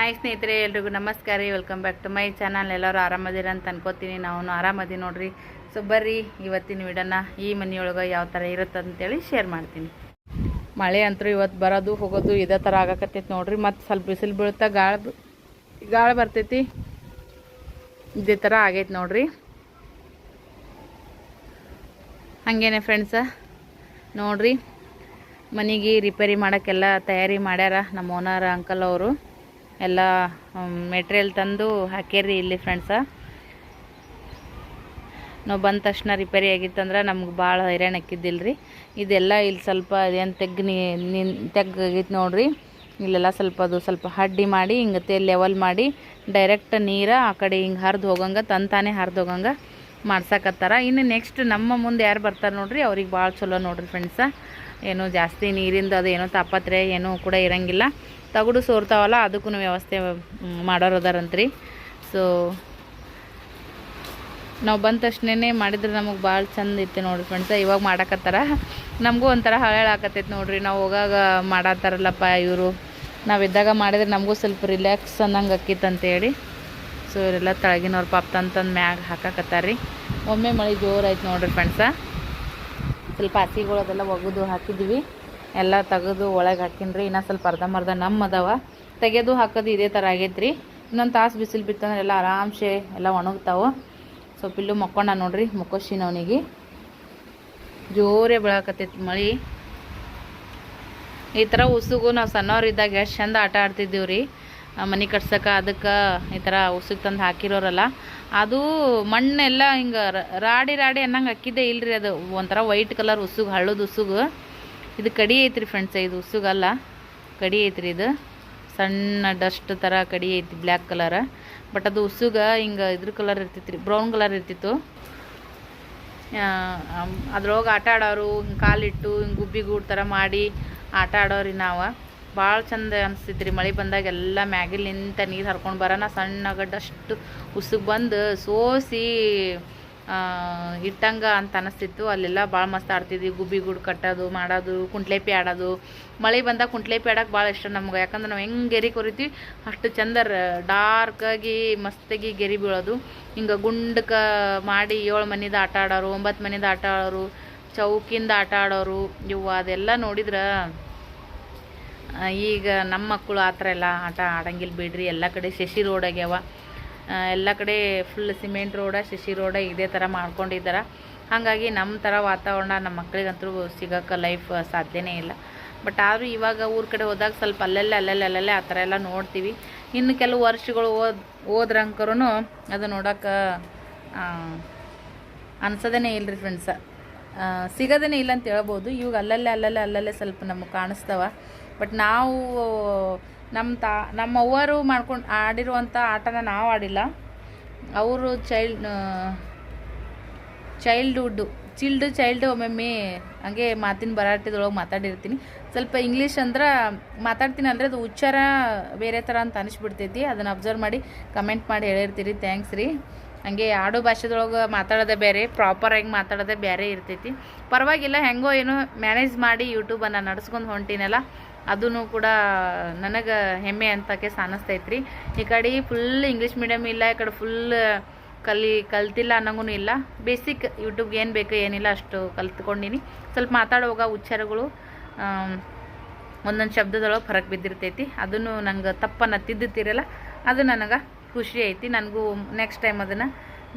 Hi ಸ್ನೇಹಿತರೆ, ಎಲ್ರಿಗೂ ನಮಸ್ಕಾರ ರೀ. Welcome back to my channel ಎಲ್ಲರೂ ಆರಾಮದಿರ ಅಂತ ಅನ್ಕೋತೀನಿ. ನಾವು ಆರಾಮದಿ ನೋಡ್ರಿ. ಸೊ ಬರ್ರಿ, ಇವತ್ತಿನ ವಿಡನ್ನ ಈ ಮನೆಯೊಳಗೆ ಯಾವ ಥರ ಇರುತ್ತೆ ಅಂತೇಳಿ ಶೇರ್ ಮಾಡ್ತೀನಿ. ಮಳೆ ಅಂತೂ ಇವತ್ತು ಬರೋದು, ಹೋಗೋದು ಇದೇ ಥರ ಆಗಕತ್ತೈತಿ ನೋಡ್ರಿ. ಮತ್ತು ಸ್ವಲ್ಪ ಬಿಸಿಲು ಬೀಳ್ತಾ ಗಾಳಿ ಗಾಳಿ ಬರ್ತೈತಿ. ಇದೇ ಥರ ಆಗೈತೆ ನೋಡ್ರಿ. ಹಾಗೇನೆ ಫ್ರೆಂಡ್ಸ ನೋಡ್ರಿ, ಮನೆಗೆ ರಿಪೇರಿ ಮಾಡೋಕ್ಕೆಲ್ಲ ತಯಾರಿ ಮಾಡ್ಯಾರ ನಮ್ಮ ಓನರ್ ಅಂಕಲ್ ಅವರು. ಎಲ್ಲ ಮೆಟೀರಿಯಲ್ ತಂದು ಹಾಕ್ಯಾರಿ ಇಲ್ಲಿ ಫ್ರೆಂಡ್ಸ ನಾವು ಬಂದ ತಕ್ಷಣ ರಿಪೇರಿ ಆಗಿತ್ತಂದ್ರೆ ನಮ್ಗೆ ಭಾಳ ಹೈರಾಣ ಹಾಕಿದ್ದಿಲ್ಲ ರೀ ಇದೆಲ್ಲ ಇಲ್ಲಿ ಸ್ವಲ್ಪ ಏನು ತೆಗ್ ನಿನ್ ತೆಗ್ಗಾಗಿತ್ತು ನೋಡ್ರಿ. ಇಲ್ಲೆಲ್ಲ ಸ್ವಲ್ಪ ಅದು ಸ್ವಲ್ಪ ಹಡ್ಡಿ ಮಾಡಿ ಹಿಂಗತೆ ಲೆವೆಲ್ ಮಾಡಿ ಡೈರೆಕ್ಟ್ ನೀರು ಆ ಕಡೆ ಹಿಂಗೆ ಹರಿದು ಹೋಗಂಗೆ ತಂತಾನೆ ಹರಿದು ಹೋಗಂಗೆ ಮಾಡ್ಸಕತ್ತಾರ. ಇನ್ನು ನೆಕ್ಸ್ಟ್ ನಮ್ಮ ಮುಂದೆ ಯಾರು ಬರ್ತಾರೆ ನೋಡ್ರಿ, ಅವ್ರಿಗೆ ಭಾಳ ಚಲೋ ನೋಡ್ರಿ ಫ್ರೆಂಡ್ಸ ಏನು ಜಾಸ್ತಿ ನೀರಿಂದು ಅದು ಏನೋ ತಾಪತ್ರೆ ಏನೂ ಕೂಡ ಇರಂಗಿಲ್ಲ. ತಗುಡು ಸೋರ್ತಾವಲ್ಲ ಅದಕ್ಕೂ ವ್ಯವಸ್ಥೆ ಮಾಡೋರದಾರಂತ್ರಿ. ಸೊ ನಾವು ಬಂದ ತಕ್ಷಣನೇ ಮಾಡಿದ್ರೆ ನಮಗೆ ಭಾಳ ಚಂದ ಇತ್ತು ನೋಡ್ರಿ ಫ್ರೆಂಡ್ಸ ಇವಾಗ ಮಾಡಕತ್ತಾರ. ನಮಗೂ ಒಂಥರ ಹಳೇಳ ಆಕತ್ತೈತೆ ನೋಡ್ರಿ, ನಾವು ಹೋಗಾಗ ಮಾಡತ್ತಾರಲ್ಲಪ್ಪ ಇವರು. ನಾವಿದ್ದಾಗ ಮಾಡಿದ್ರೆ ನಮಗೂ ಸ್ವಲ್ಪ ರಿಲ್ಯಾಕ್ಸ್ ಅನ್ನಂಗೆ ಅಕ್ಕಿತ್ತು ಅಂತೇಳಿ. ಸೊ ಇವರೆಲ್ಲ ತಳಗಿನವ್ರ ಪಾಪ ತಂತಂದು ಮ್ಯಾಗ ಹಾಕಾಕತ್ತಾರ್ರಿ. ಒಮ್ಮೆ ಮಳೆ ಜೋರಾಯ್ತು ನೋಡ್ರಿ ಫ್ರೆಂಡ್ಸ ಸ್ವಲ್ಪ ಹಸಿಗಳು ಅದೆಲ್ಲ ಒಗೆದು ಹಾಕಿದ್ವಿ. ಎಲ್ಲ ತೆಗೆದು ಒಳಗೆ ಹಾಕಿನ್ರಿ. ಇನ್ನೂ ಸ್ವಲ್ಪ ಅರ್ಧ ನಮ್ಮ ಅದಾವ. ತೆಗೆದು ಹಾಕೋದು ಇದೇ ಥರ ಆಗೈತೆ ಇನ್ನೊಂದು ತಾಸು ಬಿಸಿಲು ಬಿತ್ತಂದ್ರೆ ಎಲ್ಲ ಆರಾಮ್ಸೆ ಎಲ್ಲ ಒಣಗ್ತಾವೆ. ಸೊ ಪಿಲ್ಲು ಮಕ್ಕೊಂಡ ನೋಡ್ರಿ ಅವನಿಗೆ ಜೋರೇ ಬೆಳಕತ್ತೈತಿ ಮಳೆ. ಈ ಥರ ಉಸುಗು ನಾವು ಸಣ್ಣವ್ರಿದ್ದಾಗ ಎಷ್ಟು ಚಂದ ಆಟ ಆಡ್ತಿದ್ದೀವಿ ರೀ ಮನೆ ಕಟ್ಸಕ್ಕೆ ಅದಕ್ಕೆ ಈ ಥರ ಉಸುಗ್ ತಂದು ಹಾಕಿರೋರಲ್ಲ. ಅದು ಮಣ್ಣೆಲ್ಲ ಹಿಂಗೆ ರಾಡಿ ರಾಡಿ ಅನ್ನಂಗೆ ಹಾಕಿದ್ದೆ ಇಲ್ರಿ ಅದು. ಒಂಥರ ವೈಟ್ ಕಲರ್ ಉಸುಗು ಹಳ್ಳದ ಉಸುಗು. ಇದು ಕಡಿ ಐತ್ರಿ ಫ್ರೆಂಡ್ಸ್ ಇದು ಉಸುಗಲ್ಲ. ಕಡಿ ಐತ್ರಿ ಇದು. ಸಣ್ಣ ಡಸ್ಟ್ ಥರ ಕಡಿ ಐತಿ ಬ್ಲ್ಯಾಕ್ ಕಲರ್ ಬಟ್ ಅದು ಉಸುಗ ಹಿಂಗೆ ಇದ್ರ ಕಲರ್ ಇರ್ತಿತ್ತು ರೀ ಬ್ರೌನ್ ಕಲರ್ ಇರ್ತಿತ್ತು ಅದ್ರೊಳಗೆ ಆಟ ಆಡೋರು, ಹಿಂಗೆ ಕಾಲಿಟ್ಟು, ಹಿಂಗೆ ಗುಬ್ಬಿ ಗೂಡು ಥರ ಮಾಡಿ ಆಟ ಆಡೋರಿ ನಾವು. ಭಾಳ ಚಂದ ಅನಿಸ್ತೈತಿ ರೀ ಮಳೆ ಬಂದಾಗ ಎಲ್ಲ ಮ್ಯಾಗಿಲಿಂತ ನೀರು ಹರ್ಕೊಂಡು ಬರೋಣ ಸಣ್ಣಗ ಡಸ್ಟ್ ಉಸುಗ್ ಬಂದು ಸೋಸಿ ಇಟ್ಟಂಗ ಅಂತ ಅನಿಸ್ತಿತ್ತು. ಅಲ್ಲೆಲ್ಲ ಭಾಳ ಮಸ್ತ್ ಆಡ್ತಿದ್ವಿ. ಗುಬ್ಬಿ ಗುಡ್ ಕಟ್ಟೋದು ಮಾಡೋದು ಕುಂಟ್ಲೇಪಿ ಆಡೋದು. ಮಳೆ ಬಂದಾಗ ಕುಂಟ್ಲೇಪಿ ಆಡೋಕೆ ಭಾಳ ಇಷ್ಟ ನಮ್ಗೆ. ಯಾಕಂದ್ರೆ ನಾವು ಹೆಂಗೆ ಗೆರಿ ಕೊರಿತೀವಿ ಅಷ್ಟು ಚಂದ ಡಾರ್ಕಾಗಿ ಮಸ್ತಾಗಿ ಗೆರಿ ಬೀಳೋದು. ಹಿಂಗೆ ಗುಂಡಕ್ಕೆ ಮಾಡಿ ಏಳು ಮನಿದ ಆಟ ಆಡೋರು ಒಂಬತ್ತು ಮನಿದ ಆಟ ಆಡೋರು ಚೌಕಿಂದ ಆಟ ಆಡೋರು ಇವು ಅದೆಲ್ಲ ನೋಡಿದ್ರೆ ಈಗ ನಮ್ಮ ಮಕ್ಕಳು ಆ ಥರ ಎಲ್ಲ ಆಟ ಆಡಂಗಿಲ್ಲ ಬಿಡ್ರಿ. ಎಲ್ಲ ಕಡೆ ಶಶಿ ರೋಡ್ ಆಗ್ಯಾವ. ಆ, ಎಲ್ಲ ಕಡೆ ಫುಲ್ ಸಿಮೆಂಟ್ ರೋಡ ಶಿಶಿ ರೋಡ ಇದೇ ಥರ ಮಾಡ್ಕೊಂಡಿದ್ದಾರೆ. ಹಾಗಾಗಿ ನಮ್ಮ ಥರ ವಾತಾವರಣ ನಮ್ಮ ಮಕ್ಕಳಿಗಂತೂ ಸಿಗೋಕ್ಕೆ ಲೈಫ್ ಸಾಧ್ಯನೇ ಇಲ್ಲ. ಬಟ್ ಆದರೂ ಇವಾಗ ಊರ ಕಡೆ ಹೋದಾಗ ಸ್ವಲ್ಪ ಅಲ್ಲೆಲ್ಲ ಅಲ್ಲೆಲ್ಲ ಅಲ್ಲೆಲ್ಲ ಆ ಥರ ಎಲ್ಲ ನೋಡ್ತೀವಿ. ಇನ್ನು ಕೆಲವು ವರ್ಷಗಳು ಓದ್ ಓದ್ರಂಕರೂ ಅದು ನೋಡೋಕೆ ಅನ್ಸೋದೇ ರೀ ಫ್ರೆಂಡ್ಸ ಸಿಗೋದೇ ಇಲ್ಲ ಅಂತ ಹೇಳ್ಬೋದು. ಇವಾಗ ಅಲ್ಲಲ್ಲೇ ಅಲ್ಲಲ್ಲೇ ಅಲ್ಲಲ್ಲೇ ಸ್ವಲ್ಪ ನಮಗೆ ಕಾಣಿಸ್ತಾವ. ಬಟ್ ನಾವು ನಮ್ಮ ತಾ ನಮ್ಮ ಅವ್ವರು ಮಾಡ್ಕೊಂಡು ಆಡಿರುವಂಥ ಆಟನ ನಾವು ಆಡಿಲ್ಲ. ಅವರು ಚೈಲ್ಡ್ ಚೈಲ್ಡ್ಹುಡ್ಡು ಚಿಲ್ಡ್ ಚೈಲ್ಡ್ ಒಮ್ಮೊಮ್ಮೆ ಹಂಗೆ ಮಾತಿನ ಬರಾಟದೊಳಗೆ ಮಾತಾಡಿರ್ತೀನಿ. ಸ್ವಲ್ಪ ಇಂಗ್ಲೀಷ್ ಅಂದ್ರೆ ಮಾತಾಡ್ತೀನಿ ಅಂದರೆ ಅದು ಉಚ್ಚಾರ ಬೇರೆ ಥರ ಅಂತ ಅನಿಸ್ಬಿಡ್ತೈತಿ. ಅದನ್ನು ಅಬ್ಸರ್ವ್ ಮಾಡಿ ಕಮೆಂಟ್ ಮಾಡಿ ಹೇಳಿರ್ತೀರಿ. ಥ್ಯಾಂಕ್ಸ್ ರೀ. ಹಂಗೆ ಆಡೋ ಭಾಷೆದೊಳಗೆ ಮಾತಾಡೋದೇ ಬೇರೆ ಪ್ರಾಪರಾಗಿ ಮಾತಾಡೋದೇ ಬೇರೆ ಇರ್ತೈತಿ. ಪರವಾಗಿಲ್ಲ ಹೆಂಗೋ ಏನೋ ಮ್ಯಾನೇಜ್ ಮಾಡಿ ಯೂಟ್ಯೂಬನ್ನು ನಡೆಸ್ಕೊಂಡು ಹೊಂಟಿನಲ್ಲ. ಅದೂ ಕೂಡ ನನಗೆ ಹೆಮ್ಮೆ ಅಂತಕ್ಕೆ ಸಾನಿಸ್ತೈತ್ರಿ ಈ ಕಡೆ ಫುಲ್ ಇಂಗ್ಲೀಷ್ ಮೀಡಿಯಮ್ ಇಲ್ಲ, ಈ ಕಡೆ ಫುಲ್ ಕಲಿ, ಕಲ್ತಿಲ್ಲ ಅನ್ನೋಂಗೂ ಇಲ್ಲ. ಬೇಸಿಕ್ ಯೂಟ್ಯೂಬ್ಗೆ ಏನು ಬೇಕು ಏನಿಲ್ಲ ಅಷ್ಟು ಕಲ್ತ್ಕೊಂಡಿನಿ. ಸ್ವಲ್ಪ ಮಾತಾಡುವಾಗ ಉಚ್ಚಾರಗಳು ಒಂದೊಂದು ಶಬ್ದದೊಳಗೆ ಫರಕ್ ಬಿದ್ದಿರ್ತೈತಿ. ಅದನ್ನು ನಂಗೆ ತಪ್ಪನ್ನು ತಿದ್ದುತ್ತೀರಲ್ಲ ಅದು ನನಗೆ ಖುಷಿ ಐತಿ. ನನಗೂ ನೆಕ್ಸ್ಟ್ ಟೈಮ್ ಅದನ್ನು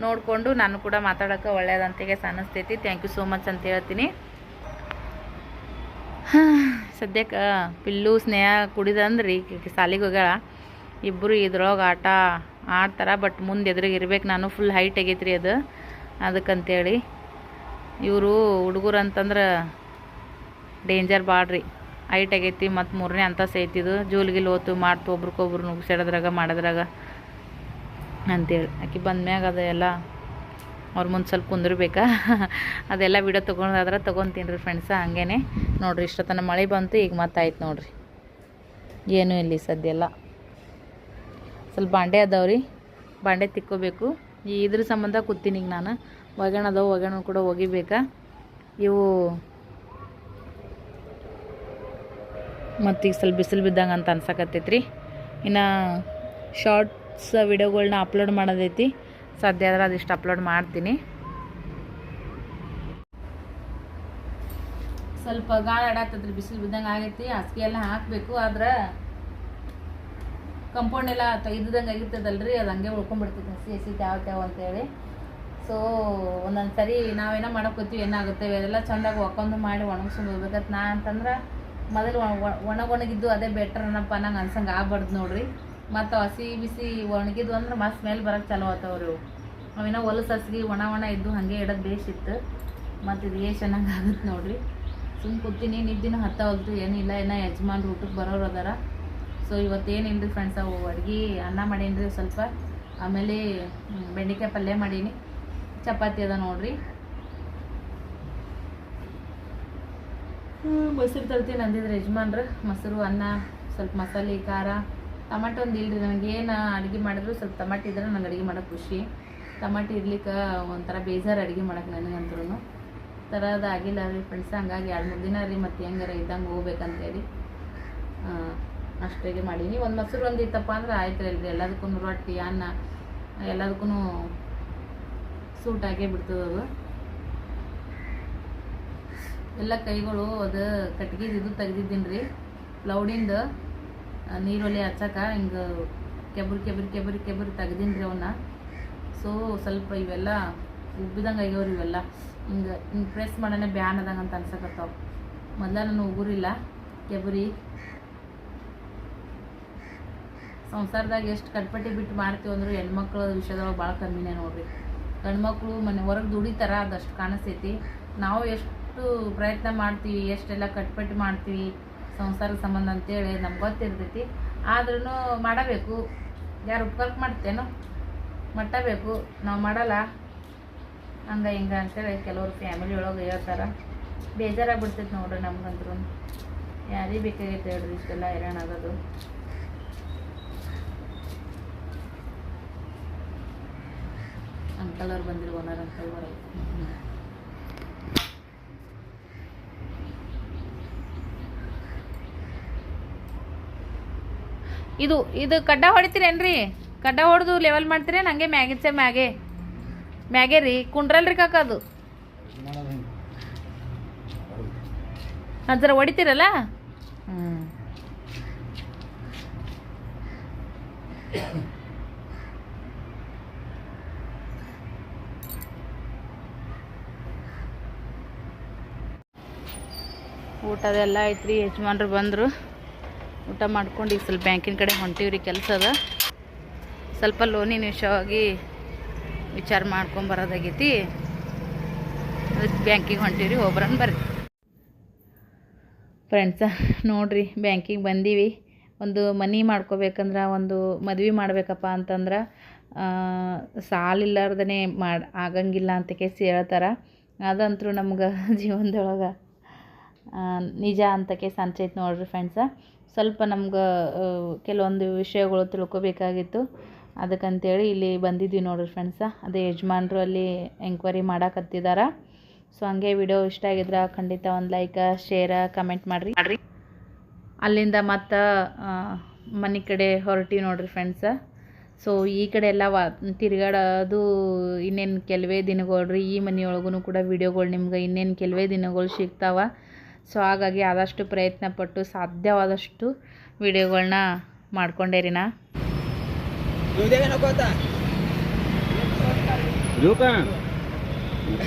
ನೋಡಿಕೊಂಡು ನಾನು ಕೂಡ ಮಾತಾಡೋಕೆ ಒಳ್ಳೆಯದಂತೆಗೆ ಸಾನಿಸ್ತೈತಿ. ಥ್ಯಾಂಕ್ ಯು ಸೋ ಮಚ್ ಅಂತ ಹೇಳ್ತೀನಿ. ಸದ್ಯಕ್ಕೆ ಪಿಲ್ಲು ಸ್ನೇಹ ಕುಡಿದಂದ್ರಿ ಸಾಲಿಗೆ ಹೋಗ್ಯಾಳ. ಇಬ್ಬರು ಇದ್ರೊಳಗೆ ಆಟ, ಆಡ್ತಾರೆ ಬಟ್ ಮುಂದೆ ಎದುರಿಗೆ ಇರ್ಬೇಕು. ನಾನು ಫುಲ್ ಹೈಟ್ ಆಗೈತ್ರಿ ಅದು. ಅದಕ್ಕಂತೇಳಿ ಇವರು ಹುಡುಗರು ಅಂತಂದ್ರೆ ಡೇಂಜರ್ ಬಾಡ್ರಿ ಹೈಟ್ ಆಗೈತಿ ಮತ್ತು ಮೂರನೇ ಅಂತ ಸೈತಿದ್ದು ಜೂಲ್ಗಿಲ್ ಓತು ಮಾಡ್ತು ಒಬ್ರಿಗೊಬ್ರು ನುಗ್ಸಿಡೋದ್ರಾಗ ಮಾಡೋದ್ರಾಗ ಅಂತೇಳಿ. ಆಕೆ ಬಂದ್ಮ್ಯಾಗ ಅದು ಎಲ್ಲ ಅವ್ರ ಮುಂದೆ ಸ್ವಲ್ಪ ಕುಂದಿರ್ಬೇಕಾ? ಅದೆಲ್ಲ ವಿಡಿಯೋ ತೊಗೊಂಡಾದ್ರೆ ತೊಗೊತೀನಿ ರೀ ಫ್ರೆಂಡ್ಸ ಹಂಗೇನೆ. ನೋಡ್ರಿ, ಇಷ್ಟೊತ್ತನ ಮಳೆ ಬಂತು, ಈಗ ಮತ್ತಾಯ್ತು ನೋಡ್ರಿ. ಏನೂ ಇಲ್ಲಿ ಸದ್ಯ ಎಲ್ಲ. ಸ್ವಲ್ಪ ಬಾಂಡೆ ಅದಾವ್ರಿ ಬಾಂಡೆ ತಿಕ್ಕೋಬೇಕು. ಈ ಇದ್ರ ಸಂಬಂಧ ಕೂತೀನಿ ಈಗ ನಾನು. ಒಗ್ಗರಣೆ ಅದಾವು, ಒಗ್ಗರಣೆ ಕೂಡ ಒಗಿಬೇಕಾ? ಇವು ಮತ್ತೀಗ ಸ್ವಲ್ಪ ಬಿಸಿಲು ಬಿದ್ದಂಗೆ ಅಂತ ಅನ್ಸಕತ್ತೈತ್ರಿ. ಇನ್ನು ಶಾರ್ಟ್ಸ್ ವಿಡಿಯೋಗಳನ್ನ ಅಪ್ಲೋಡ್ ಮಾಡೋದೈತಿ. ಸದ್ಯ ಆದ್ರೆ ಅದಿಷ್ಟು ಅಪ್ಲೋಡ್ ಮಾಡ್ತೀನಿ. ಸ್ವಲ್ಪ ಗಾಳಿ ಆಡಾತದ್ರಿ ಬಿಸಿಲು ಬಿದ್ದಂಗೆ ಆಗೈತಿ, ಹಾಸಿಗೆ ಎಲ್ಲ ಹಾಕಬೇಕು, ಆದ್ರೆ ಕಂಪೌಂಡ್ ಎಲ್ಲ ತೆಗೆದಂಗೆ ಆಗಿರ್ತದಲ್ರಿ, ಅದು ಹಂಗೆ ಉಳ್ಕೊಂಡ್ಬಿಡ್ತೈತಿ ಹಸಿ ಹಸಿ ತ್ಯಾವ ತ್ಯಾವ ಅಂತೇಳಿ. ಸೊ ಒಂದೊಂದು ಸರಿ ನಾವೇನೋ ಮಾಡಕ್ಕೋತೀವಿ ಏನಾಗುತ್ತೆ ಅದೆಲ್ಲ ಚೆಂದಾಗಿ ಒಕ್ಕೊಂಡು ಮಾಡಿ ಒಣಗಿಸ್ಕೊಂಡು ಹೋಗ್ಬೇಕಂತ ನಾ ಅಂತಂದ್ರೆ ಮೊದಲು ಒಣಗೊಣಗಿದ್ದು ಅದೇ ಬೆಟರ್ ಅನ್ನಪ್ಪ, ನಂಗೆ ಅನ್ಸಂಗೆ ಆಗ್ಬಾರ್ದು ನೋಡ್ರಿ. ಮತ್ತು ಹಸಿ ಬಿಸಿ ಒಣಗಿದ್ವು ಅಂದ್ರೆ ಮತ್ತೆ ಸ್ಮೆಲ್ ಬರೋಕ್ಕೆ ಚಲೋ ಆತವ್ರಿ ಇವು. ಅವಿನ ಹೊಲಸು ಹಸ್ಗಿ ಒಣ ಒಣ ಇದ್ದು ಹಾಗೆ ಇಡೋದು ಬೇಸಿತ್ತು ಮತ್ತು ಇದು ಎಷ್ಟು ಚೆನ್ನಾಗಿ ಆಗುತ್ತೆ ನೋಡಿರಿ. ಸುಮ್ಮ ಕೂತೀನಿ, ನಿದ್ದಿನ ಹತ್ತ ಹೋಗ್ತು ಏನಿಲ್ಲ ಏನೋ ಯಜಮಾನ್ರು ಊಟಕ್ಕೆ ಬರೋರು ಅದಾರ. ಸೊ ಇವತ್ತೇನಿಲ್ಲ ಫ್ರೆಂಡ್ಸ್ ಅವು ಅಡ್ಗೆ ಅನ್ನ ಮಾಡೀನಿ ಸ್ವಲ್ಪ. ಆಮೇಲೆ ಬೆಂಡೆಕಾಯಿ ಪಲ್ಯ ಮಾಡೀನಿ. ಚಪಾತಿ ಅದ ನೋಡ್ರಿ. ಮೊಸರು ತರ್ತೀನಿ ಅಂದಿದ್ರೆ ಯಜಮಾನ್ರು. ಮೊಸರು, ಅನ್ನ, ಸ್ವಲ್ಪ ಮಸಾಲೆ, ಖಾರ. ಟಮಾಟೊ ಒಂದು ಇಲ್ರಿ ನನಗೇನು ಅಡುಗೆ ಮಾಡಿದ್ರು ಸ್ವಲ್ಪ ಟಮಾಟಿ ಇದ್ರೆ ನಂಗೆ ಅಡುಗೆ ಮಾಡೋಕೆ ಖುಷಿ. ಟಮಾಟಿ ಇರ್ಲಿಕ್ಕೆ ಒಂಥರ ಬೇಜಾರು ಅಡುಗೆ ಮಾಡಕ್ಕೆ ಥರ ಅದು ಆಗಿಲ್ಲ ರೀ ಫ್ರೆಂಡ್ಸ್ ಹಂಗಾಗಿ ಎರಡು ಮೂರು ದಿನ ರೀ ಮತ್ತು ಹೆಂಗಾರ ಇದ್ದಂಗೆ ಹೋಗ್ಬೇಕಂತೇಳಿ ಅಷ್ಟೇ ಮಾಡೀನಿ. ಒಂದು ಮೊಸರು ಒಂದು ಇತ್ತಪ್ಪ ಅಂದ್ರೆ ಆಯ್ತು ರೀ ಎಲ್ಲದಕ್ಕೂ ರೊಟ್ಟಿ, ಅನ್ನ ಎಲ್ಲದಕ್ಕೂ ಸೂಟ್ ಆಗೇ ಬಿಡ್ತದೆ ಅದು. ಎಲ್ಲ ಕೈಗಳು ಅದು ಕಟ್ಗೆದು ಇದು ತೆಗ್ದಿದ್ದೀನಿ ರೀ ಪ್ಲೌಡಿಂದ ನೀರೊಲಿ ಹಚ್ಚಕ ಹಿಂಗೆ ಕೆಬ್ರು, ಕೆಬರಿ ಕೆಬರಿ ಕೆಬರಿ ತೆಗ್ದೀನಿ ರೀ ಅವನ್ನ ಸೊ ಸ್ವಲ್ಪ ಇವೆಲ್ಲ ಉಬ್ಬಿದಂಗೆ ಆಗ್ಯವ್ರಿ ಇವೆಲ್ಲ. ಹಿಂಗೆ ಹಿಂಗೆ ಪ್ರೆಸ್ ಮಾಡೋಣ ಬ್ಯಾನ್ ಅದಂಗೆ ಅಂತ ಅನ್ಸಕತ್ತಾವ. ಮೊದಲ ನಾನು ಉಗುರಿಲ್ಲ. ಕೆಬರಿ. ಸಂಸಾರದಾಗ ಎಷ್ಟು ಕಟ್ಪಟ್ಟಿ ಬಿಟ್ಟು ಮಾಡ್ತೀವಿ ಅಂದ್ರೆ ಹೆಣ್ಮಕ್ಳ ವಿಷಯದೊಳಗೆ ಭಾಳ ಕಮ್ಮಿನೇ ನೋಡ್ರಿ. ಗಂಡ್ಮಕ್ಳು ಮನೆ ಹೊರಗೆ ದುಡಿತಾರ, ಅದಷ್ಟು ಕಾಣಿಸ್ತೈತಿ. ನಾವು ಎಷ್ಟು ಪ್ರಯತ್ನ ಮಾಡ್ತೀವಿ, ಎಷ್ಟೆಲ್ಲ ಕಟ್ಪಟ್ಟಿ ಮಾಡ್ತೀವಿ ಸಂಸಾರದ ಸಂಬಂಧ ಅಂತೇಳಿ ನಮ್ಗೆ ಗೊತ್ತಿರ್ತೈತಿ. ಆದ್ರೂ ಮಾಡಬೇಕು. ಯಾರು ಉಪ್ಕಲ್ಕ್ ಮಾಡ್ತೇನೋ ಮಟ್ಟಬೇಕು. ನಾವು ಮಾಡಲ್ಲ. ಹಂಗ ಹಿಂಗ ಅಂತೇಳಿ ಕೆಲವರು ಫ್ಯಾಮಿಲಿ ಒಳಗೆ ಹೇಳ್ತಾರೆ. ಬೇಜಾರಾಗ್ಬಿಡ್ತೈತೆ ನೋಡ್ರಿ ನಮ್ಗಂತ್ರು. ಯಾರಿಗೆ ಬೇಕಾಗೈತೆ ಹೇಳ್ರಿ ಇಷ್ಟೆಲ್ಲ ಹೈರಾಣ ಆಗೋದು. ಅಂಕಲ್ ಅವ್ರು ಬಂದಿರು ಓನರ್ ಅಂಕಲ್ ಹೊರಗೆ ಇದು ಇದು ಕಡ್ಡ ಹೊಡಿತೀರೇನ್ರಿ? ಕಡ್ಡ ಹೊಡೆದು ಲೆವೆಲ್ ಮಾಡ್ತೀರೇನು ಹಂಗೆ ಮ್ಯಾಗಿಚ್ಚೆ ಮ್ಯಾಗೆ. ಮ್ಯಾಗೆ ರೀ ಕುಂಡ್ರಲ್ರಿ ಕಾಕ ಅದು. ಅದರ ಹೊಡಿತೀರಲ್ಲ? ಹ್ಞೂ ಊಟದೆಲ್ಲ ಐತ್ರಿ ಯಜಮಾನ್ರು ಬಂದರು. ಊಟ ಮಾಡ್ಕೊಂಡು ಈಗ ಸ್ವಲ್ಪ ಬ್ಯಾಂಕಿನ ಕಡೆ ಹೊಂಟೀವ್ರಿ ಕೆಲಸ ಅದ. ಸ್ವಲ್ಪ ಲೋನಿನ ವಿಷಯವಾಗಿ ವಿಚಾರ ಮಾಡ್ಕೊಂಬರೋದಾಗೈತಿ ಅದಕ್ಕೆ ಬ್ಯಾಂಕಿಗೆ ಹೊಂಟೀವ್ರಿ ಒಬ್ಬರನ್ನು ಬರ್ರಿ. ಫ್ರೆಂಡ್ಸ ನೋಡಿರಿ, ಬ್ಯಾಂಕಿಗೆ ಬಂದೀವಿ. ಒಂದು ಮನಿ ಮಾಡ್ಕೋಬೇಕಂದ್ರೆ, ಒಂದು ಮದ್ವೆ ಮಾಡಬೇಕಪ್ಪ ಅಂತಂದ್ರೆ ಸಾಲಿಲ್ಲಾರ್ದೇ ಮಾಡಿ, ಆಗಂಗಿಲ್ಲ ಅಂತ ಕೇಸ್ ಹೇಳ್ತಾರೆ. ಅದಂತರೂ ನಮ್ಗೆ ಜೀವನದೊಳಗೆ ನಿಜ ಅಂತ ಕೇಸ್ ಅನ್ಸೈತೆ ನೋಡ್ರಿ ಫ್ರೆಂಡ್ಸ ಸ್ವಲ್ಪ ನಮ್ಗೆ ಕೆಲವೊಂದು ವಿಷಯಗಳು ತಿಳ್ಕೊಬೇಕಾಗಿತ್ತು. ಅದಕ್ಕಂತೇಳಿ ಇಲ್ಲಿ ಬಂದಿದ್ವಿ ನೋಡ್ರಿ ಫ್ರೆಂಡ್ಸ ಅದೇ ಯಜಮಾನ್ರು ಅಲ್ಲಿ ಎಂಕ್ವೈರಿ ಮಾಡಾಕತ್ತಿದಾರ. ಸೊ ಹಂಗೆ ವಿಡಿಯೋ ಇಷ್ಟ ಆಗಿದ್ರೆ ಖಂಡಿತ ಒಂದು ಲೈಕ್ ಶೇರ್ ಕಮೆಂಟ್ ಮಾಡಿರಿ. ಮಾಡಿರಿ ಅಲ್ಲಿಂದ ಮತ್ತು ಮನೆ ಕಡೆ ಹೊರಟಿ ನೋಡ್ರಿ ಫ್ರೆಂಡ್ಸ ಸೊ ಈ ಕಡೆ ಎಲ್ಲ ವಾ, ತಿರುಗಾಡೋದು ಇನ್ನೇನು ಕೆಲವೇ ದಿನಗಳು ರೀ ಈ ಮನೆಯೊಳಗೂ ಕೂಡ ವಿಡಿಯೋಗಳು ನಿಮ್ಗೆ ಇನ್ನೇನು ಕೆಲವೇ ದಿನಗಳು ಸಿಗ್ತಾವ. ಸೊ ಹಾಗಾಗಿ ಆದಷ್ಟು ಪ್ರಯತ್ನ ಪಟ್ಟು ಸಾಧ್ಯವಾದಷ್ಟು ವಿಡಿಯೋಗಳನ್ನ ಮಾಡ್ಕೊಂಡೇರಿ ನಾ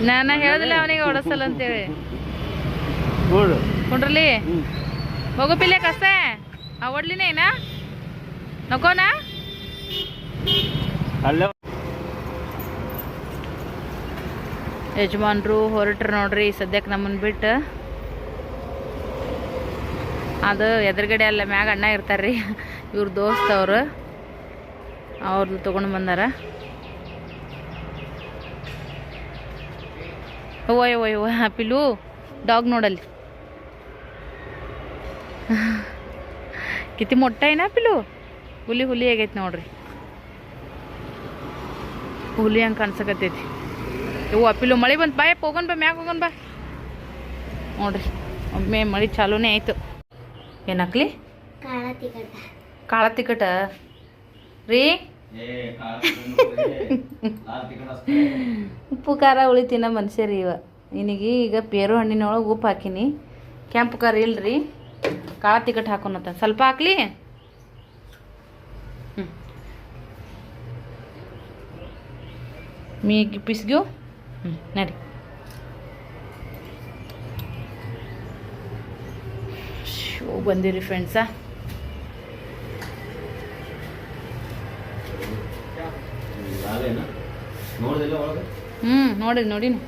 ನಾನು ಹೇಳ್ದಿಲ್ಲ ಅವನಿಗೆ ಹೊಡಸಲ್ಲ ಅಂತೇಳಿ. ಕುಂಡ್ರಲಿ? ಹೋಗು ಪಿಲ್ಲೆ ಕಸ್ತೆ ಆ ಒಡ್ಲಿನೇ ನಕೋನಾ? ಯಜಮಾನ್ರು ಹೊರಟ್ರು ನೋಡ್ರಿ ಸದ್ಯಕ್ಕೆ ನಮ್ಮನ್ನು ಬಿಟ್ಟು. ಅದು ಎದುರುಗಡೆ ಅಲ್ಲ ಮ್ಯಾಗ ಅಣ್ಣ ಇರ್ತಾರ್ರಿ. ಇವ್ರ ದೋಸ್ತ್ ಅವರು. ಅವ್ರದ್ದು ತೊಗೊಂಡು ಬಂದಾರ. ಓಯ್ ಓಯ್ ಓಯ್ ಪಿಲು ಡಾಗ್ ನೋಡಲ್ಲಿ. ಕಿತಿ ಮೊಟ್ಟ ಏನ ಪಿಲು ಹುಲಿ ಹುಲಿ ಆಗೈತೆ ನೋಡ್ರಿ. ಹುಲಿ ಹಂಗೆ ಕಾಣ್ಸಕತ್ತೈತಿ. ಇವು ಅಪ್ಪಿಲು ಮಳೆ ಬಂತು ಬಾಯಪ್ಪ ಹೋಗೋಣ ಬಾ, ಮ್ಯಾಗ ಹೋಗೋಣ ಬಾ. ನೋಡ್ರಿ, ಒಮ್ಮೆ ಮಳೆ ಚಾಲೂನೇ ಆಯ್ತು. ಏನಾಕ್ಲಿ ಕಾಳ ತಿಕಟ. ಕಾಳ ತಿಕ್ಕಟ ರೀ? ಉಪ್ಪು ಖಾರ ಉಳಿತಿನ ಮನುಷ್ಯರಿ ಇವ. ನಿನಗೆ ಈಗ ಪೇರು ಹಣ್ಣಿನೊಳಗೆ ಉಪ್ಪು ಹಾಕಿನಿ. ಕೆಂಪು ಖಾರ ಇಲ್ರಿ. ಕಾಳ ತಿಕಟ್ ಹಾಕೋನತ್ತ ಸ್ವಲ್ಪ ಹಾಕ್ಲಿ? ಹ್ಞೂ ಮೀಗಿ ಪಿಸ್ಗ್ಯೂ ಹ್ಞೂ ನಡಿ. ಶೋ ಬಂದಿರಿ ಫ್ರೆಂಡ್ಸಾ ಹ್ಞೂ ನೋಡಿ ನೋಡಿನಿ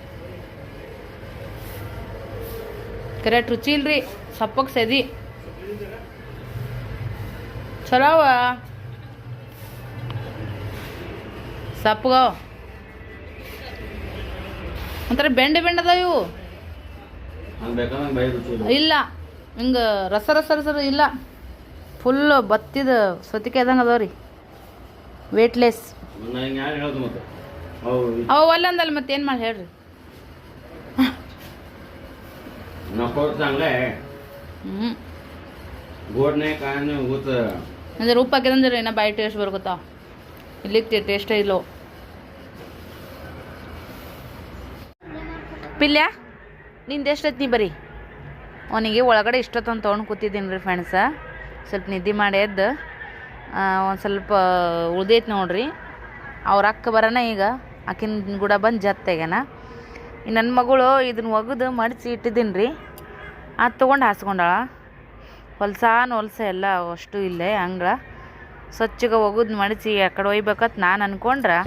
ಕರೆಕ್ಟ್ ರುಚಿ ಇಲ್ರಿ. ಸಪ್ಪಕ್ಕೆ ಸೇದಿ. ಚಲೋ ಸಪ್ಪಗ ಒಂಥರ ಬೆಂಡೆ ಬೆಂಡದ ಇವು. ಹಂಗೆ ಇಲ್ಲ. ಹಿಂಗೆ ರಸ ರಸ ರಸ ಇಲ್ಲ. ಫುಲ್ ಬತ್ತಿದ ಸತಿಕೆ ಅದಂಗೆ ಅದಾವ ರೀ. ವೇಟ್ಲೆಸ್ ನಾ ಯಾರು ಹೇಳೋದು ಮತ್ತೆ? ಅವು ಅಂದಲ್ಲ ಮತ್ತೆ ಏನು ಮಾಡಿ ಹೇಳ್ರಿ. ಹ್ಞೂ ಅಂದ್ರೆ ಉಪ್ಪು ಹಾಕಿದಂದ್ರೆ ಏನೋ ಬಾಯಿ ಟೇಸ್ಟ್ ಬರ್ಗುತ್ತಾ ಇಲ್ಲಿ ಟೇಸ್ಟ್ ಇಲ್ಲೋ. ಪಿಲ್ಯ ನಿಂದು ಎಷ್ಟೈತಿ ನೀ ಬರೀ? ಅವನಿಗೆ ಒಳಗಡೆ ಇಷ್ಟೊತ್ತಂದು ತೊಗೊಂಡು ಕೂತಿದ್ದೀನಿ ರೀ ಫ್ರೆಂಡ್ಸ ಸ್ವಲ್ಪ ನಿದ್ದೆ ಮಾಡಿ ಎದ್ದು ಒಂದು ಸ್ವಲ್ಪ ಉಳ್ದೈತೆ ನೋಡ್ರಿ. ಅವ್ರ ಅಕ್ಕ ಬರೋಣ ಈಗ, ಆಕಿನ ಗುಡ ಬಂದು ಜತ್ತೆಗೆನ ಈ ನನ್ನ ಮಗಳು ಇದನ್ನ ಒಗೆದು ಮಡಿಸಿ ಇಟ್ಟಿದ್ದೀನಿ ರೀ. ಅದು ತೊಗೊಂಡು ಹಾಸ್ಕೊಂಡಾಳ. ಹೊಲ್ಸಾನು ಹೊಲ್ಸ ಎಲ್ಲ ಅಷ್ಟು ಇಲ್ಲೇ ಅಂಗಳ. ಸ್ವಚ್ಛಗೆ ಒಗದು ಮಡಿಸಿ ಆ ಕಡೆ ಒಯ್ಬೇಕಂತ ನಾನು ಅಂದ್ಕೊಂಡ್ರೆ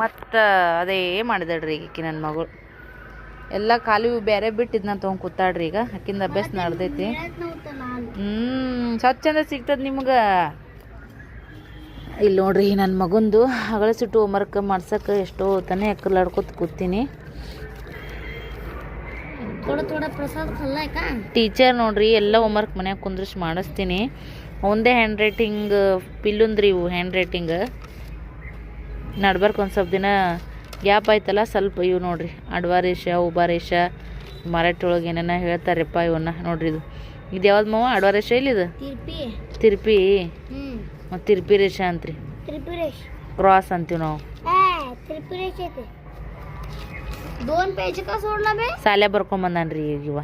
ಮತ್ತು ಅದೇ ಮಾಡಿದಳ್ರಿ ಈಕಿ ನನ್ನ ಮಗಳು. ಎಲ್ಲ ಖಾಲಿ ಬೇರೆ ಬಿಟ್ಟಿದ್ ನಾನು ತೊಗೊಂಡು ಕೂತಾಡ್ರಿ ಈಗ. ಅಕ್ಕಿಂದ ಅಭ್ಯಾಸ ನಡ್ದೈತಿ. ಹ್ಮ್ ಸ್ವಚ್ಛ ಸಿಗ್ತದ ಸಿಗ್ತದೆ ನಿಮ್ಗೆ? ಇಲ್ಲಿ ನೋಡ್ರಿ ನನ್ನ ಮಗಂದು ಹಗಳ ಸಿಟ್ಟು ಹೋಮ್ವರ್ಕ್ ಮಾಡ್ಸಕ್ಕೆ ಎಷ್ಟೋ ತಾನೇ ಅಕ್ಕಲಾಡ್ಕೊತ ಕೂತೀನಿ. ಟೀಚರ್ ನೋಡ್ರಿ ಎಲ್ಲ ಹೋಮರ್ಕ್ ಮನ್ಯಾಗ ಕುಂದ್ರಿಸ್ ಮಾಡಿಸ್ತೀನಿ. ಒಂದೇ ಹ್ಯಾಂಡ್ ರೈಟಿಂಗ್ ಪಿಲ್ಲುಂದ್ರಿ ಇವು ಹ್ಯಾಂಡ್ ರೈಟಿಂಗ್ ನಡ್ಬಾರ್ದು ಒಂದು ಸ್ವಲ್ಪ ದಿನ ಗ್ಯಾಪ್ ಆಯ್ತಲ್ಲ ಸ್ವಲ್ಪ ಇವು ನೋಡ್ರಿ. ಅಡ್ವಾರೇಶ ಉಬಾರೇಶ ಮರಾಠಿ ಒಳಗೆ ಏನೇನ ಹೇಳ್ತಾರಪ್ಪ ಇವನ್ನ ನೋಡ್ರಿ ಇದು. ಇದು ಯಾವ್ದು ಮಾವ? ಅಡ್ವಾರೇಷ ಇಲ್ಲಿದು ತಿರ್ಪಿ. ಮತ್ತು ತಿರ್ಪಿ ರೇಷ ಅಂತ್ರಿ. ಕ್ರಾಸ್ ಅಂತೀವಿ ನಾವು. ಸಾಲೆ ಬರ್ಕೊಂಬಂದ್ರಿ ಈಗ ಇವ.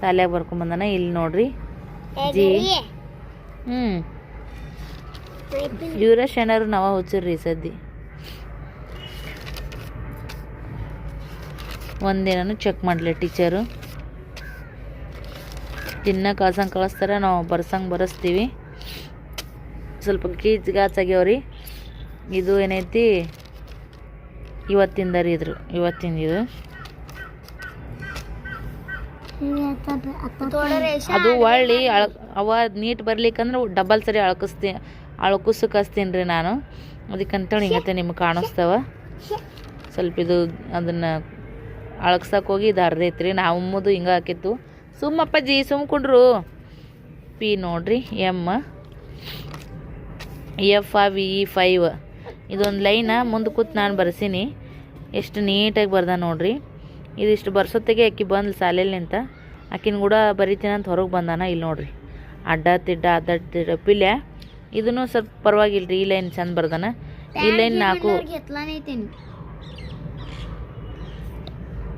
ಸಾಲ್ಯಾಗ ಬರ್ಕೊಂಬಂದ ಇಲ್ಲಿ ನೋಡ್ರಿ. ಜಿ. ಹ್ಞೂ ಇವರ ಶನರು ನಾವ ಹುಚ್ಚರ್ರಿ ಸದ್ದಿ. ಒಂದೇನೂ ಚೆಕ್ ಮಾಡಲಿ ಟೀಚರು ತಿನ್ನಕ್ಕೆ ಕಳ್ಸಂಗೆ ಕಳಿಸ್ತಾರೆ ನಾವು ಬರ್ಸಂಗೆ ಬರೆಸ್ತೀವಿ. ಸ್ವಲ್ಪ ಗೀಚ್ ಗಾಚಾಗ್ಯಾವ್ರಿ ಇದು ಏನೈತಿ? ಇವತ್ತಿಂದ ರೀ ಇದ್ರು ಇವತ್ತಿಂದ ಇದು. ಅದು ಒಳ್ಳಿ ಅಳ ಅವ ನೀಟ್ ಬರ್ಲಿಕ್ಕಂದ್ರೆ ಡಬಲ್ ಸರಿ ಅಳಕಿಸ್ತೀವಿ ಅಳ್ಕುಸು ಕಸ್ತೀನಿ ರೀ ನಾನು ಅದಕ್ಕಂತೇಳಿ ಹಿಂಗತ್ತೆ ನಿಮ್ಗೆ ಕಾಣಿಸ್ತಾವ. ಸ್ವಲ್ಪ ಇದು ಅದನ್ನು ಅಳಗ್ಸಕ್ಕೆ ಹೋಗಿ ಇದು ಹರಿದೈತ್ರಿ ನಾವು ಮುದು ಹಿಂಗೆ ಹಾಕಿತ್ತು ಸುಮ್ಮಪ್ಪಾಜಿ ಸುಮ್ಕೊಂಡ್ರು ಪಿ ನೋಡ್ರಿ, ಎಂ. ಎಫ್ ಆ ವಿ ಇ ಫೈವ್. ಇದೊಂದು ಲೈನ ಮುಂದೆ ಕೂತು ನಾನು ಬರ್ಸೀನಿ. ಎಷ್ಟು ನೀಟಾಗಿ ಬರ್ದ ನೋಡ್ರಿ. ಇದಿಷ್ಟು ಬರ್ಸೊತ್ತಿಗೆ ಆಕಿ ಬಂದ್ಲು ಸಾಲೆಯಲ್ಲಿ ನಿಂತ ಆಕಿನ ಕೂಡ ಬರಿತೀನಿ ಅಂತ ಹೊರಗೆ ಬಂದಾನ ಇಲ್ಲಿ ನೋಡ್ರಿ. ಅಡ್ಡ ತಿಡ್ಡ, ಅಡ್ಡ ಪಿಲ್ಯ ಇದನ್ನು ಸ್ವಲ್ಪ ಪರವಾಗಿಲ್ಲ ರೀ ಈ ಲೈನ್ ಚಂದ ಬರ್ದನ. ಈ ಲೈನ್ ನಾಲ್ಕು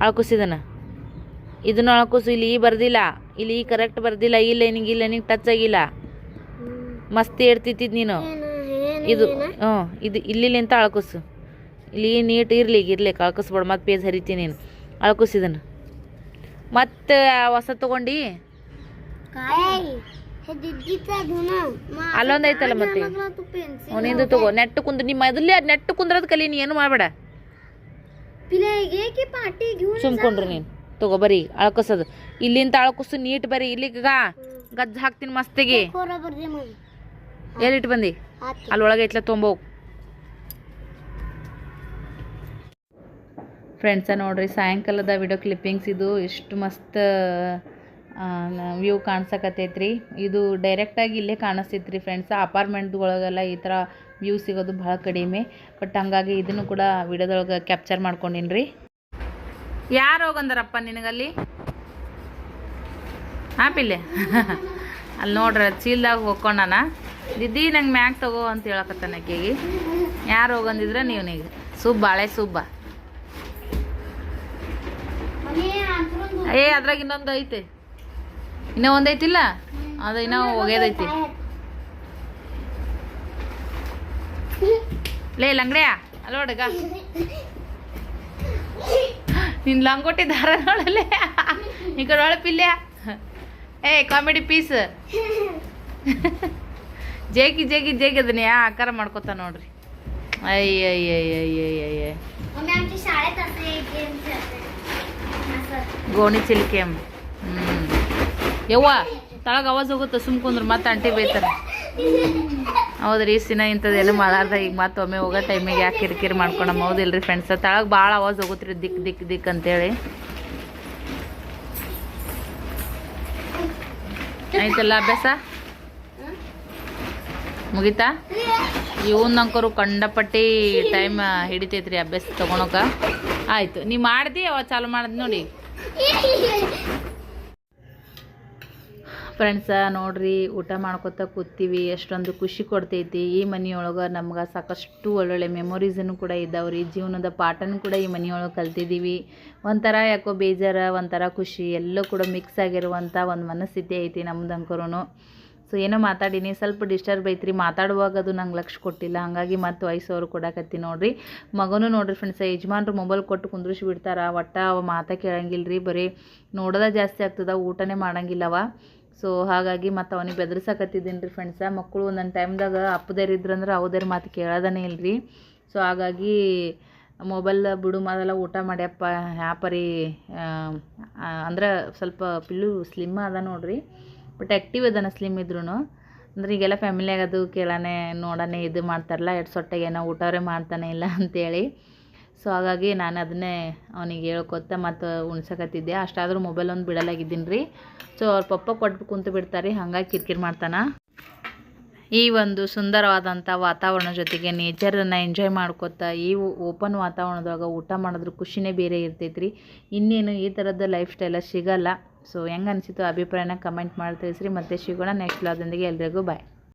ಅಳ್ಕುಸಿದನ ಇದನ್ನು ಅಳ್ಕುಸು ಇಲ್ಲಿ ಈ ಬರ್ದಿಲ್ಲ ಇಲ್ಲಿ ಈ ಕರೆಕ್ಟ್ ಬರ್ದಿಲ್ಲ ಈ ಲೈನಿಗೆ ಈ ಲೈನಿಗೆ ಟಚ್ ಆಗಿಲ್ಲ. ಮಸ್ತಿ ಇಡ್ತಿತ್ತಿದ್ ನೀನು. ಇದು ಹ್ಞೂ ಇದು ಇಲ್ಲಿಂತ ಅಳಕುಸು ಇಲ್ಲಿ ನೀಟ್ ಇರ್ಲಿ ಈಗ ಇರ್ಲಿ ಅಳ್ಕಸ್ಬೇಡ ಮತ್ತೆ ಪೇಜ್ ಹರಿತೀನಿ ನೀನು. ಅಳಕುಸಿದನು ಮತ್ತೆ ಹೊಸ ತಗೊಂಡು. ಅಲ್ಲೊಂದ್ ಐತಲ್ಲ ಮತ್ತೆ? ಅವನಿಂದು ತಗೋ ನೆಟ್ಟು ಕುಂದ್ರ ನಿಮ್ಮ ಮೊದಲೇ ನೆಟ್ಟು ಕುಂದ್ರದ್ ಕಲಿ ನೀ ಏನು ಮಾಡ್ಬೇಡ? ಸುಮ್ಕೊಂಡ್ರು ನೀನು. ತಗೋ ಬರಿ ಅಳ್ಕಸದು. ಇಲ್ಲಿಂದ ಅಳಕಸು ನೀಟ್ ಬರಿ ಇಲ್ಲಿಗ ಗಜ್ಜ ಹಾಕ್ತೀನಿ ಮಸ್ತಿಗೆ. ಎಲ್ಲಿಟ್ಟು ಬಂದಿ? ಅಲ್ಲೊಳಗೆ ಇಟ್ಲ ತೊಂಬೋ. ಫ್ರೆಂಡ್ಸ ನೋಡ್ರಿ ಸಾಯಂಕಾಲದ ವಿಡಿಯೋ ಕ್ಲಿಪ್ಪಿಂಗ್ಸ್ ಇದು ಎಷ್ಟು ಮಸ್ತ್ ವ್ಯೂ ಕಾಣ್ಸಕತ್ತೈತ್ರಿ. ಇದು ಡೈರೆಕ್ಟಾಗಿ ಇಲ್ಲೇ ಕಾಣಿಸ್ತೈತ್ರಿ ಫ್ರೆಂಡ್ಸ್ ಅಪಾರ್ಟ್ಮೆಂಟ್ದೊಳಗೆಲ್ಲ ಈ ಥರ ವ್ಯೂ ಸಿಗೋದು ಭಾಳ ಕಡಿಮೆ. ಬಟ್ ಹಂಗಾಗಿ ಇದನ್ನು ಕೂಡ ವಿಡಿಯೋದೊಳಗೆ ಕ್ಯಾಪ್ಚರ್ ಮಾಡ್ಕೊಂಡಿನಿ ರೀ ಯಾರು ಹೋಗಂದಾರಪ್ಪ ನಿನಗಲ್ಲಿ? ಹಾಂ ಪಿಲ್ಲೆ. ಅಲ್ಲಿ ನೋಡ್ರಿ ಚೀಲ್ದಾಗ ಹೋಗ್ಕೊಂಡಾನ ದಿದ್ದಿ ನಂಗೆ ಮ್ಯಾಗ್ ತಗೋ ಅಂತ ಹೇಳಕತ್ತಾನ ಆಕೆಗೆ. ಯಾರು ಹೋಗಂದಿದ್ರೆ ನೀವು ನೀವು ಸುಬ್ಬ ಹಳೆ ಸುಬ್ಬ. ಏ ಅದ್ರಾಗ ಇನ್ನೊಂದು ಐತೆ. ಇನ್ನ ಒಂದೈತಿಲ್ಲ? ಅದು ಇನ್ನೂ ಒಗೆದೈತಿ. ಲೇ ಲಂಗಡಿಯ? ಅಲ್ಲೋಡಗ ನಿನ್ ಲಂಗೋಟಿ ದಾರ ನೋಡಲ್ಲ ಈ ಕಡೆ ಒಳಪಿಲ್ಲ ಏ ಕಾಮಿಡಿ ಪೀಸ್. ಜೇಗಿ ಜೇಗಿ ಜೇಗಿ ಅದನ್ನ ಯಾ ಆಕಾರ ಮಾಡ್ಕೋತ ನೋಡ್ರಿ. ಅಯ್ಯಯ್ಯಯ್ಯಯ್ಯಯ್ಯ ಗೋಣಿ ಚಿಲಿಕೆ ಹ್ಮ್. ಯವ್ವ, ತಳಗ ಅವಾಜ್ ಹೋಗುತ್ತೆ? ಸುಮ್ಕೊಂಡ್ರು ಮತ್ತೆ ಅಂಟಿ ಬೈತಾರೆ. ಹೌದ್ರಿ, ಈ ದಿನ ಇಂಥದ್ದೇನು ಮಾಡಾರ್ದ. ಈಗ ಮತ್ತೆ ಒಮ್ಮೆ ಹೋಗೋ ಟೈಮಿಗೆ ಯಾಕೆ ಕಿರಿಕಿರಿ ಮಾಡ್ಕೊಳಮ್ಮ ಹೌದಿಲ್ರಿ ಫ್ರೆಂಡ್ಸ್ ತಳಗ ಭಾಳ ಅವಾಜ್ ಹೋಗುತ್ರಿ, ದಿಕ್ ದಿಕ್ ದಿಕ್ ಅಂತೇಳಿ. ಆಯ್ತಲ್ಲ ಅಭ್ಯಾಸ? ಮುಗೀತಾ? ಇವನ್ನಂಕರು ಕಂಡಪಟ್ಟಿ ಟೈಮ್ ಹಿಡಿತೈತ್ರಿ ಅಭ್ಯಾಸ ತಗೊಳಕ. ಆಯ್ತು, ನೀ ಮಾಡ್ದಿ ಅವ ಚಾಲು ಮಾಡಿದ್ ನೋಡಿ. ಫ್ರೆಂಡ್ಸ ನೋಡ್ರಿ, ಊಟ ಮಾಡ್ಕೊತ ಕೂತೀವಿ, ಎಷ್ಟೊಂದು ಖುಷಿ ಕೊಡ್ತೈತಿ. ಈ ಮನೆಯೊಳಗೆ ನಮ್ಗೆ ಸಾಕಷ್ಟು ಒಳ್ಳೊಳ್ಳೆ ಮೆಮೊರೀಸನ್ನು ಕೂಡ ಇದ್ದಾವ್ರಿ. ಜೀವನದ ಪಾಠನೂ ಕೂಡ ಈ ಮನೆಯೊಳಗೆ ಕಲ್ತಿದ್ದೀವಿ ಒಂಥರ ಯಾಕೋ ಬೇಜಾರ, ಒಂಥರ ಖುಷಿ, ಎಲ್ಲ ಕೂಡ ಮಿಕ್ಸ್ ಆಗಿರುವಂಥ ಒಂದು ಮನಸ್ಥಿತಿ ಐತಿ ನಮ್ದಂಕರೂ ಸೊ ಏನೋ ಮಾತಾಡೀನಿ, ಸ್ವಲ್ಪ ಡಿಸ್ಟರ್ಬ್ ಐತ್ರಿ. ಮಾತಾಡುವಾಗ ಅದು ನಂಗೆ ಲಕ್ಷ ಕೊಟ್ಟಿಲ್ಲ. ಹಾಗಾಗಿ ಮತ್ತೆ ವಯಸ್ಸವರು ಕೊಡಕತ್ತಿ ನೋಡ್ರಿ. ಮಗನೂ ನೋಡ್ರಿ ಫ್ರೆಂಡ್ಸ್ ಯಜಮಾನ್ರು ಮೊಬೈಲ್ ಕೊಟ್ಟು ಕುಂದ್ರಿಸಿ ಬಿಡ್ತಾರ ಒಟ್ಟ ಅವ ಮಾತಾ ಕೇಳಂಗಿಲ್ಲ ರೀ ಬರೀ ನೋಡೋದ ಜಾಸ್ತಿ ಆಗ್ತದ, ಊಟನೇ ಮಾಡಂಗಿಲ್ಲವ. ಸೊ ಹಾಗಾಗಿ ಮತ್ತು ಅವನಿಗೆ ಬೆದರ್ಸಕತ್ತಿದ್ದೀನಿ ರೀ ಫ್ರೆಂಡ್ಸ ಮಕ್ಕಳು ಒಂದೊಂದು ಟೈಮ್ದಾಗ ಅಪ್ಪದೇರು ಇದ್ರಂದ್ರೆ ಅವದೇರು ಮಾತು ಕೇಳೋದನೇ ಇಲ್ಲ ರೀ ಸೊ ಹಾಗಾಗಿ ಮೊಬೈಲ್ ಬಿಡು ಮಾದಲ್ಲ ಊಟ ಮಾಡ್ಯಪ್ಪ ಹ್ಯಾಪರಿ ಅಂದ್ರೆ ಸ್ವಲ್ಪ ಪಿಲ್ಲು ಸ್ಲಿಮ್ ಅದ ನೋಡ್ರಿ. ಬಟ್ ಆ್ಯಕ್ಟಿವ್ ಅದಾನ ಸ್ಲಿಮ್ ಇದ್ರೂ ಅಂದ್ರೆ ಈಗೆಲ್ಲ ಫ್ಯಾಮಿಲಿಯಾಗ ಅದು ಕೇಳಾನೆ, ನೋಡಾನೆ ಇದು ಮಾಡ್ತಾರಲ್ಲ ಎಷ್ಟು ಸೊಟ್ಟೆಗೆ ಏನೋ ಊಟವರೇ ಮಾಡ್ತಾನೆ ಇಲ್ಲ ಅಂತೇಳಿ. ಸೊ ಹಾಗಾಗಿ ನಾನು ಅದನ್ನೇ ಅವನಿಗೆ ಹೇಳ್ಕೊತ ಮತ್ತು ಉಣ್ಸಕತ್ತಿದ್ದೆ. ಅಷ್ಟಾದರೂ ಮೊಬೈಲ್ ಒಂದು ಬಿಡಲಾಗಿದ್ದೀನಿ ರೀ. ಸೊ ಅವ್ರ ಪಪ್ಪ ಕೊಟ್ಟು ಕುಂತು ಬಿಡ್ತಾರೆ. ಹಂಗಾಗಿ ಕಿರಿಕಿರಿ ಮಾಡ್ತಾನೆ. ಈ ಒಂದು ಸುಂದರವಾದಂಥ ವಾತಾವರಣ ಜೊತೆಗೆ ನೇಚರನ್ನು ಎಂಜಾಯ್ ಮಾಡ್ಕೋತಾ ಈ ಓಪನ್ ವಾತಾವರಣದಾಗ ಊಟ ಮಾಡಿದ್ರೆ ಖುಷಿನೇ ಬೇರೆ ಇರ್ತೈತೆ ರೀ ಇನ್ನೇನು ಈ ಥರದ ಲೈಫ್ ಸ್ಟೈಲ ಸಿಗಲ್ಲ. ಸೊ ಹೆಂಗೆ ಅನಿಸಿತು ಅಭಿಪ್ರಾಯನ ಕಮೆಂಟ್ ಮಾಡಿ ತಿಳಿಸ್ರಿ. ಮತ್ತೆ ಸಿಗೋಣ ನೆಕ್ಸ್ಟ್ ಲಾದೊಂದಿಗೆ ಎಲ್ರಿಗೂ ಬಾಯ್